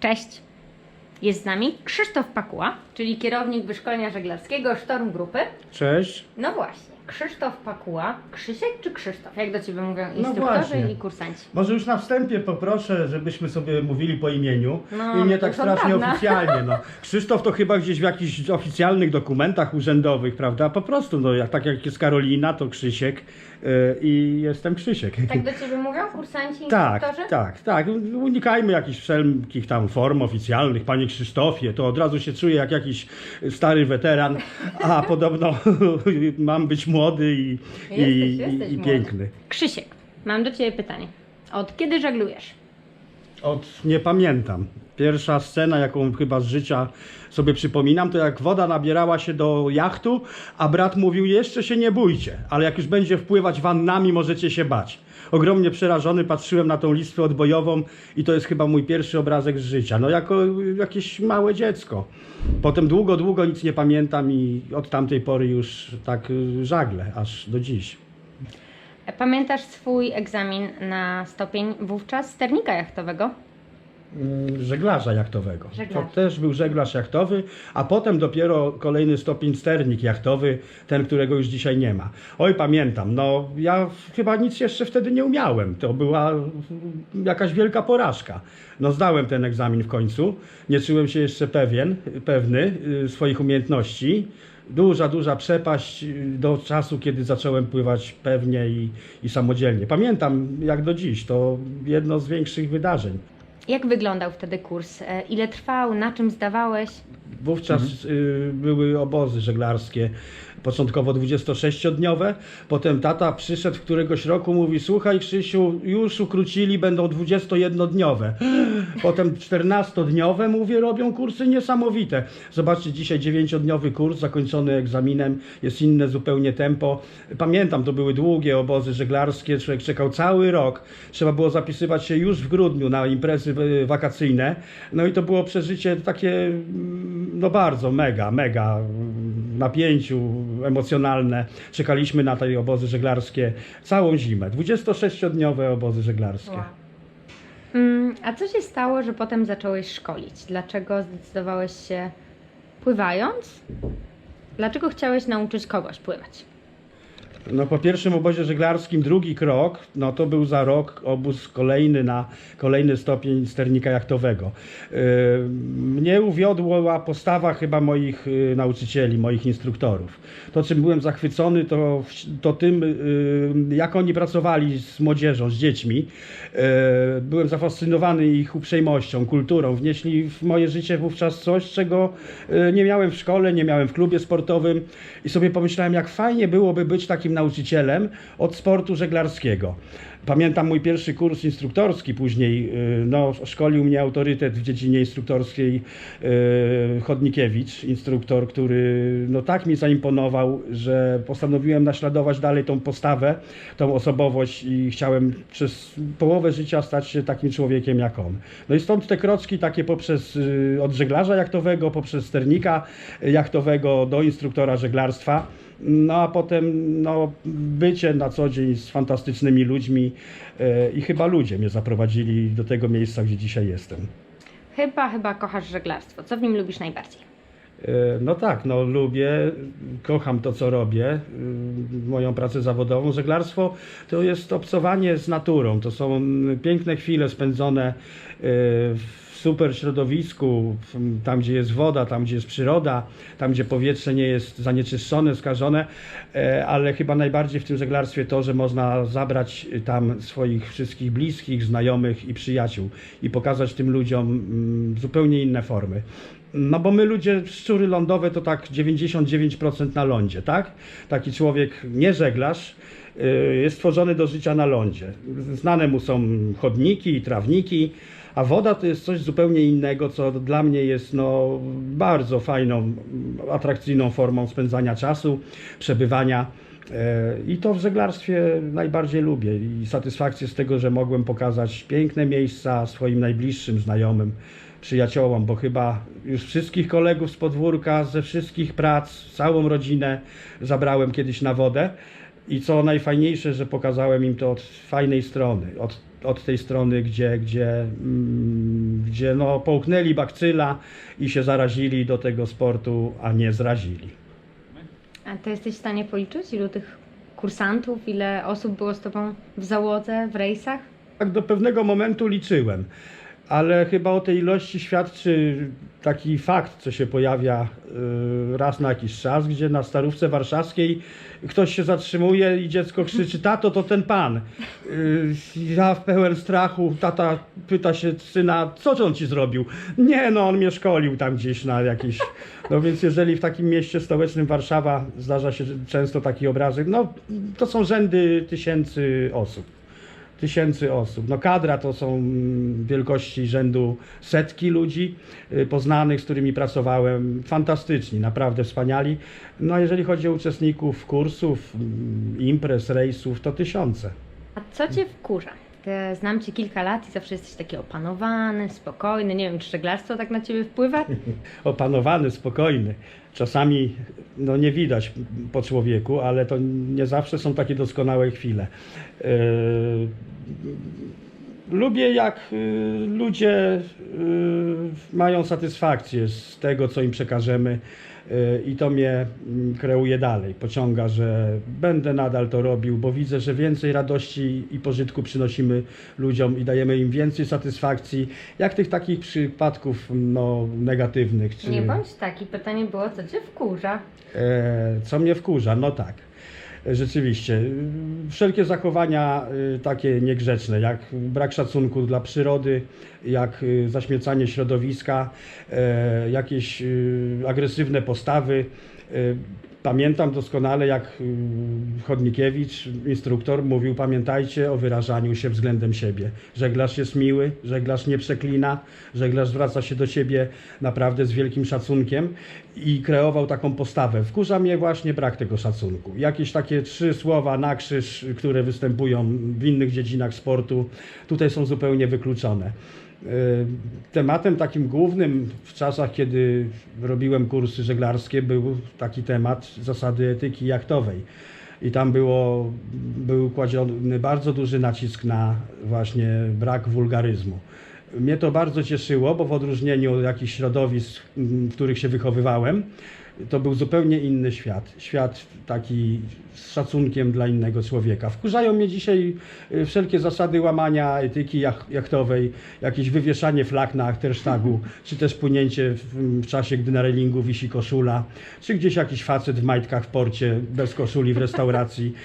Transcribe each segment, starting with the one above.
Cześć! Jest z nami Krzysztof Pakuła, czyli kierownik wyszkolenia żeglarskiego Sztorm Grupy. Cześć. No właśnie, Krzysztof Pakuła. Krzysiek czy Krzysztof? Jak do Ciebie mówią No instruktorzy właśnie. i kursanci? Może już na wstępie poproszę, żebyśmy sobie mówili po imieniu No, i nie to tak już od strasznie dawna. oficjalnie. No. Krzysztof to chyba gdzieś w jakichś oficjalnych dokumentach urzędowych, prawda? Po prostu, no, jak, tak jak jest Karolina, to Krzysiek yy, i jestem Krzysiek. Tak do Ciebie mówią kursanci, Tak, instruktorzy? tak, tak. Unikajmy jakichś wszelkich tam form oficjalnych. Panie Krzysztofie, to od razu się czuję jak jakiś stary weteran, a podobno mam być młody i, i, Jesteś, jesteś i, i młody. piękny. Krzysiek, mam do Ciebie pytanie. Od kiedy żeglujesz? Od nie pamiętam. Pierwsza scena, jaką chyba z życia sobie przypominam, to jak woda nabierała się do jachtu, a brat mówił: Jeszcze się nie bójcie, ale jak już będzie wpływać wannami, możecie się bać. Ogromnie przerażony patrzyłem na tą listwę odbojową i to jest chyba mój pierwszy obrazek z życia. No jako jakieś małe dziecko. Potem długo, długo nic nie pamiętam i od tamtej pory już tak żagle, aż do dziś. Pamiętasz swój egzamin na stopień wówczas sternika jachtowego? Mm, żeglarza jachtowego. Żeglarza. To też był żeglarz jachtowy, a potem dopiero kolejny stopień sternik jachtowy, ten, którego już dzisiaj nie ma. Oj, pamiętam, no ja chyba nic jeszcze wtedy nie umiałem. To była jakaś wielka porażka. No zdałem ten egzamin w końcu, nie czułem się jeszcze pewien, pewny y, swoich umiejętności. Duża, duża przepaść y, do czasu, kiedy zacząłem pływać pewnie i, i samodzielnie. Pamiętam jak do dziś, to jedno z większych wydarzeń. Jak wyglądał wtedy kurs? E, Ile trwał? Na czym zdawałeś? Wówczas y, były obozy żeglarskie, początkowo 26-dniowe. Potem tata przyszedł któregoś roku, mówi: Słuchaj, Krzysiu, już ukrócili, będą 21-dniowe. Potem 14-dniowe, mówię, robią kursy niesamowite. Zobaczcie, dzisiaj 9-dniowy kurs zakończony egzaminem, jest inne zupełnie tempo. Pamiętam, to były długie obozy żeglarskie, człowiek czekał cały rok. Trzeba było zapisywać się już w grudniu na imprezy wakacyjne. No i to było przeżycie takie, mm, no bardzo, mega, mega mm, napięciu emocjonalne. Czekaliśmy na te obozy żeglarskie całą zimę. 26-dniowe obozy żeglarskie. Mm, A co się stało, że potem zacząłeś szkolić? Dlaczego zdecydowałeś się pływając? Dlaczego chciałeś nauczyć kogoś pływać? No po pierwszym obozie żeglarskim drugi krok, no to był za rok obóz kolejny na kolejny stopień sternika jachtowego. Yy, Mnie uwiodła postawa chyba moich yy, nauczycieli, moich instruktorów. To czym byłem zachwycony to, to tym yy, jak oni pracowali z młodzieżą, z dziećmi. Byłem zafascynowany ich uprzejmością, kulturą. Wnieśli w moje życie wówczas coś, czego nie miałem w szkole, nie miałem w klubie sportowym i sobie pomyślałem jak fajnie byłoby być takim nauczycielem od sportu żeglarskiego. Pamiętam mój pierwszy kurs instruktorski, później y, no, szkolił mnie autorytet w dziedzinie instruktorskiej y, Chodnikiewicz, instruktor, który no, tak mi zaimponował, że postanowiłem naśladować dalej tą postawę, tą osobowość i chciałem przez połowę życia stać się takim człowiekiem jak on. No i stąd te kroczki takie poprzez y, od żeglarza jachtowego, poprzez sternika jachtowego do instruktora żeglarstwa. No a potem no, bycie na co dzień z fantastycznymi ludźmi e, i chyba ludzie mnie zaprowadzili do tego miejsca, gdzie dzisiaj jestem. Chyba, chyba kochasz żeglarstwo. Co w nim lubisz najbardziej? E, No tak, no lubię, kocham to, co robię, y, moją pracę zawodową. Żeglarstwo to jest obcowanie z naturą, to są piękne chwile spędzone w super środowisku, tam gdzie jest woda, tam gdzie jest przyroda, tam gdzie powietrze nie jest zanieczyszczone, skażone, e, ale chyba najbardziej w tym żeglarstwie to, że można zabrać tam swoich wszystkich bliskich, znajomych i przyjaciół i pokazać tym ludziom mm, zupełnie inne formy. No bo my ludzie, szczury lądowe to tak 99% na lądzie, tak? Taki człowiek, nie żeglarz, y, jest stworzony do życia na lądzie. Znane mu są chodniki trawniki, a woda to jest coś zupełnie innego, co dla mnie jest no, bardzo fajną, atrakcyjną formą spędzania czasu, przebywania. E, I to w żeglarstwie najbardziej lubię i satysfakcję z tego, że mogłem pokazać piękne miejsca swoim najbliższym znajomym, przyjaciołom, bo chyba już wszystkich kolegów z podwórka, ze wszystkich prac, całą rodzinę zabrałem kiedyś na wodę. I co najfajniejsze, że pokazałem im to od fajnej strony, od od tej strony, gdzie, gdzie, mm, gdzie no, połknęli bakcyla i się zarazili do tego sportu, a nie zrazili. A to jesteś w stanie policzyć, ilu tych kursantów, ile osób było z tobą w załodze, w rejsach? Tak do pewnego momentu liczyłem, ale chyba o tej ilości świadczy taki fakt, co się pojawia y, raz na jakiś czas, gdzie na Starówce Warszawskiej ktoś się zatrzymuje i dziecko krzyczy, tato to ten pan. Y, Ja pełen strachu, tata pyta się syna, co on ci zrobił? Nie, no on mnie szkolił tam gdzieś na jakiś... No więc jeżeli w takim mieście stołecznym Warszawa zdarza się często taki obrazek, no to są rzędy tysięcy osób tysięcy osób. No kadra to są mm, wielkości rzędu setki ludzi y, poznanych, z którymi pracowałem. Fantastyczni, naprawdę wspaniali. No jeżeli chodzi o uczestników kursów, mm, imprez, rejsów, to tysiące. A co cię wkurza? Te, znam cię kilka lat i zawsze jesteś taki opanowany, spokojny. Nie wiem, czy żeglarstwo tak na ciebie wpływa? Opanowany, spokojny. Czasami no, nie widać po człowieku, ale to nie zawsze są takie doskonałe chwile. Yy, Lubię, jak y, ludzie y, mają satysfakcję z tego, co im przekażemy, y, i to mnie mm, kreuje dalej. Pociąga, że będę nadal to robił, bo widzę, że więcej radości i pożytku przynosimy ludziom i dajemy im więcej satysfakcji, jak tych takich przypadków no, negatywnych. Czy... Nie bądź taki. Pytanie było, co cię wkurza? E, Co mnie wkurza? No tak. Rzeczywiście, y, wszelkie zachowania y, takie niegrzeczne, jak brak szacunku dla przyrody, jak y, zaśmiecanie środowiska, e, jakieś y, agresywne postawy. Pamiętam doskonale, jak y, Chodnikiewicz, instruktor, mówił: Pamiętajcie o wyrażaniu się względem siebie. Żeglarz jest miły, żeglarz nie przeklina, żeglarz zwraca się do siebie naprawdę z wielkim szacunkiem i kreował taką postawę. Wkurza mnie właśnie brak tego szacunku. Jakieś takie trzy słowa na krzyż, które występują w innych dziedzinach sportu, tutaj są zupełnie wykluczone. Y, Tematem takim głównym w czasach, kiedy robiłem kursy żeglarskie, był taki temat zasady etyki jachtowej. I tam było, był kładziony bardzo duży nacisk na właśnie brak wulgaryzmu. Mnie to bardzo cieszyło, bo w odróżnieniu od jakichś środowisk, m, w których się wychowywałem, to był zupełnie inny świat. Świat taki z szacunkiem dla innego człowieka. Wkurzają mnie dzisiaj y, wszelkie zasady łamania etyki jach- jachtowej, jakieś wywieszanie flag na achtersztagu, czy też płynięcie w, w czasie, gdy na relingu wisi koszula, czy gdzieś jakiś facet w majtkach w porcie, bez koszuli w restauracji.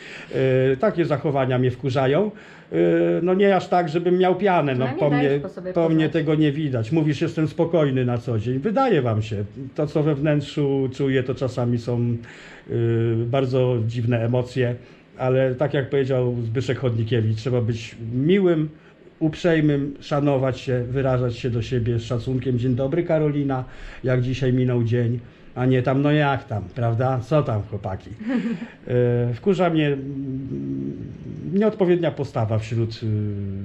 Y, Takie zachowania mnie wkurzają. Y, No nie aż tak, żebym miał pianę. No, No po, mnie, po mnie tego nie widać. Mówisz, jestem spokojny na co dzień. Wydaje wam się. To, co we wnętrzu czuję, to czasami są y, bardzo dziwne emocje, ale tak jak powiedział Zbyszek Chodnikiewicz, trzeba być miłym, uprzejmym, szanować się, wyrażać się do siebie z szacunkiem. Dzień dobry Karolina, jak dzisiaj minął dzień, a nie tam, no jak tam, prawda? Co tam chłopaki? Y, Wkurza mnie mm, nieodpowiednia postawa wśród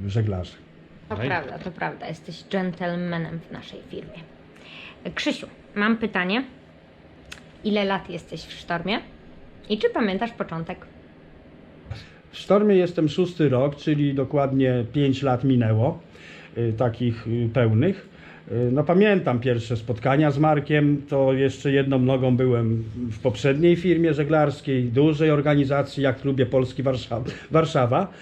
y, żeglarzy. To prawda, to prawda. Jesteś dżentelmenem w naszej firmie. Krzysiu, mam pytanie. Ile lat jesteś w sztormie? I czy pamiętasz początek? W Sztormie jestem szósty rok, czyli dokładnie 5 lat minęło, y, takich y, pełnych. Y, No pamiętam pierwsze spotkania z Markiem, to jeszcze jedną nogą byłem w poprzedniej firmie żeglarskiej, dużej organizacji jak Klubie Polski Warszawa, Warszawa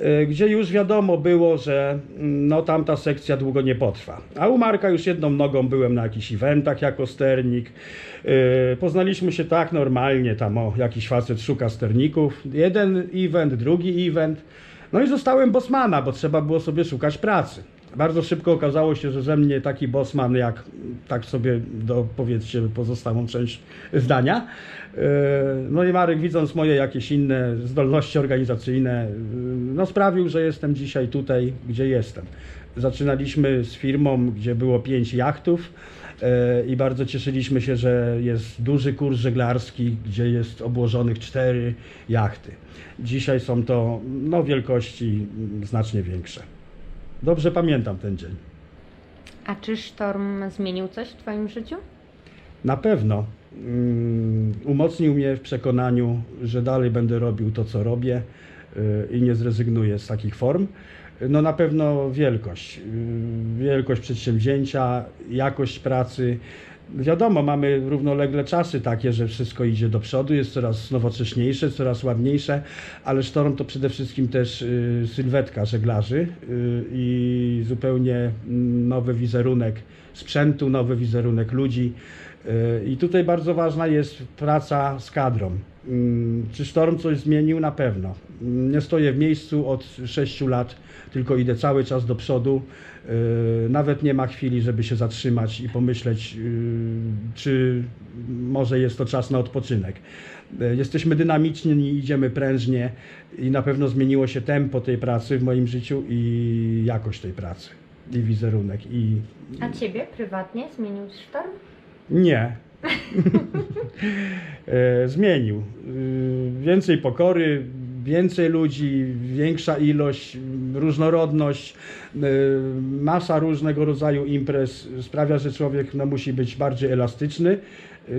y, gdzie już wiadomo było, że mm, no, tamta sekcja długo nie potrwa. A u Marka już jedną nogą byłem na jakichś eventach jako sternik. Y, Poznaliśmy się tak normalnie, tam o, jakiś facet szuka sterników. Jeden event, drugi event. No i zostałem bosmana, bo trzeba było sobie szukać pracy. Bardzo szybko okazało się, że ze mnie taki bosman, jak tak sobie dopowiedzcie pozostałą część zdania. Yy, No i Marek, widząc moje jakieś inne zdolności organizacyjne, yy, no sprawił, że jestem dzisiaj tutaj, gdzie jestem. Zaczynaliśmy z firmą, gdzie było pięć jachtów yy, i bardzo cieszyliśmy się, że jest duży kurs żeglarski, gdzie jest obłożonych cztery jachty. Dzisiaj są to no, wielkości znacznie większe. Dobrze pamiętam ten dzień. A czy sztorm zmienił coś w Twoim życiu? Na pewno mm, umocnił mnie w przekonaniu, że dalej będę robił to, co robię y, i nie zrezygnuję z takich form. No na pewno wielkość. Yy, Wielkość przedsięwzięcia, jakość pracy. Wiadomo, mamy równolegle czasy takie, że wszystko idzie do przodu, jest coraz nowocześniejsze, coraz ładniejsze, ale sztorm to przede wszystkim też y, sylwetka żeglarzy y, i zupełnie nowy wizerunek sprzętu, nowy wizerunek ludzi. I tutaj bardzo ważna jest praca z kadrą. Mm, Czy Storm coś zmienił? Na pewno. Mm, Nie stoję w miejscu od 6 lat, tylko idę cały czas do przodu. Y, Nawet nie ma chwili, żeby się zatrzymać i pomyśleć, y, czy może jest to czas na odpoczynek. Y, Jesteśmy dynamiczni, idziemy prężnie i na pewno zmieniło się tempo tej pracy w moim życiu i jakość tej pracy, i wizerunek, i A ciebie prywatnie zmienił sztorm? Nie. E, Zmienił. E, Więcej pokory, więcej ludzi, większa ilość, różnorodność, e, masa różnego rodzaju imprez sprawia, że człowiek no, musi być bardziej elastyczny,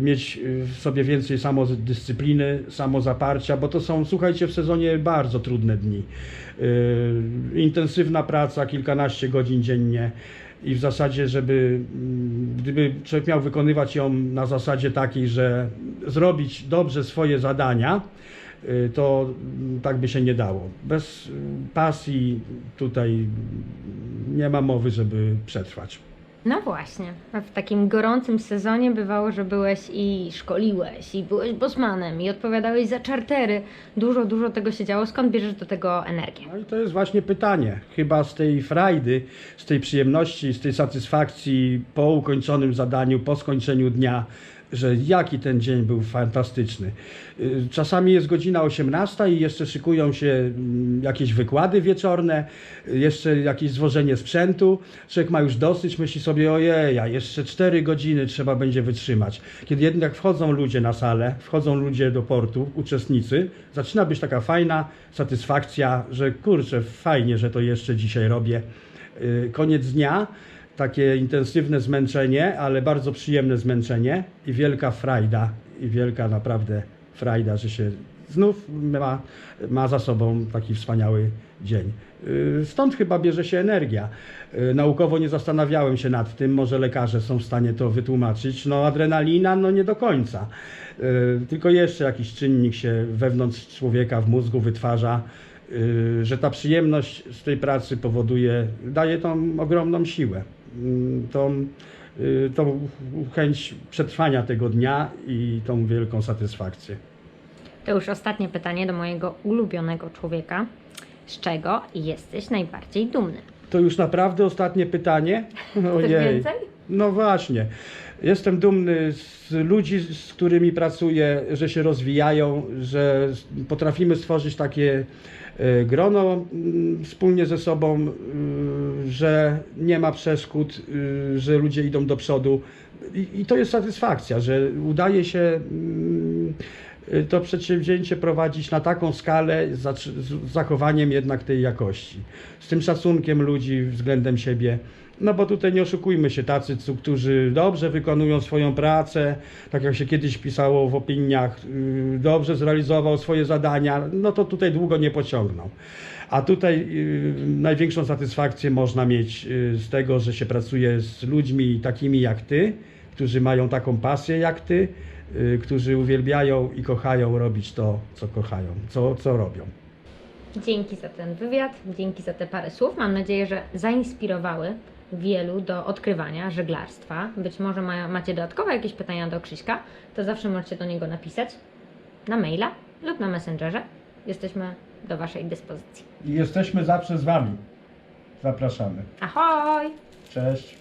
mieć e, w sobie więcej samodyscypliny, samozaparcia, bo to są, słuchajcie, w sezonie bardzo trudne dni. E, Intensywna praca, kilkanaście godzin dziennie i w zasadzie, żeby mm, gdyby człowiek miał wykonywać ją na zasadzie takiej, że zrobić dobrze swoje zadania, y, to mm, tak by się nie dało. Bez y, pasji tutaj nie ma mowy, żeby przetrwać. No właśnie. A w takim gorącym sezonie bywało, że byłeś i szkoliłeś, i byłeś bosmanem, i odpowiadałeś za czartery. Dużo, dużo tego się działo. Skąd bierzesz do tego energię? No i to jest właśnie pytanie. Chyba z tej frajdy, z tej przyjemności, z tej satysfakcji po ukończonym zadaniu, po skończeniu dnia, że jaki ten dzień był fantastyczny. Y, Czasami jest godzina 18 i jeszcze szykują się mm, jakieś wykłady wieczorne, y, jeszcze jakieś zwożenie sprzętu. Człowiek ma już dosyć, myśli sobie, ojej, a jeszcze 4 godziny trzeba będzie wytrzymać. Kiedy jednak wchodzą ludzie na salę, wchodzą ludzie do portu, uczestnicy, zaczyna być taka fajna satysfakcja, że kurczę, fajnie, że to jeszcze dzisiaj robię. Y, Koniec dnia, takie intensywne zmęczenie, ale bardzo przyjemne zmęczenie i wielka frajda, i wielka naprawdę frajda, że się znów ma, ma za sobą taki wspaniały dzień. Y, Stąd chyba bierze się energia. Y, Naukowo nie zastanawiałem się nad tym, może lekarze są w stanie to wytłumaczyć. No adrenalina, no nie do końca. Y, Tylko jeszcze jakiś czynnik się wewnątrz człowieka w mózgu wytwarza, że ta przyjemność z tej pracy powoduje, daje tą ogromną siłę, tą, y, tą chęć przetrwania tego dnia i tą wielką satysfakcję. To już ostatnie pytanie do mojego ulubionego człowieka. Z czego jesteś najbardziej dumny? To już naprawdę ostatnie pytanie? Chcesz więcej? No właśnie. Jestem dumny z ludzi, z którymi pracuję, że się rozwijają, że potrafimy stworzyć takie grono mm, wspólnie ze sobą, y, że nie ma przeszkód, y, że ludzie idą do przodu. I, to jest satysfakcja, że udaje się mm, y, to przedsięwzięcie prowadzić na taką skalę z zac- z zachowaniem jednak tej jakości. Z tym szacunkiem ludzi względem siebie. No bo tutaj nie oszukujmy się, tacy, którzy dobrze wykonują swoją pracę, tak jak się kiedyś pisało w opiniach, yy, dobrze zrealizował swoje zadania, no to tutaj długo nie pociągną. A tutaj yy, największą satysfakcję można mieć z tego, że się pracuje z ludźmi takimi jak ty, którzy mają taką pasję jak ty, którzy uwielbiają i kochają robić to, co kochają, co, co robią. Dzięki za ten wywiad, dzięki za te parę słów. Mam nadzieję, że zainspirowały wielu do odkrywania żeglarstwa. Być może ma, macie dodatkowe jakieś pytania do Krzyśka, to zawsze możecie do niego napisać na maila lub na Messengerze. Jesteśmy do Waszej dyspozycji. I jesteśmy zawsze z Wami. Zapraszamy. Ahoj! Cześć.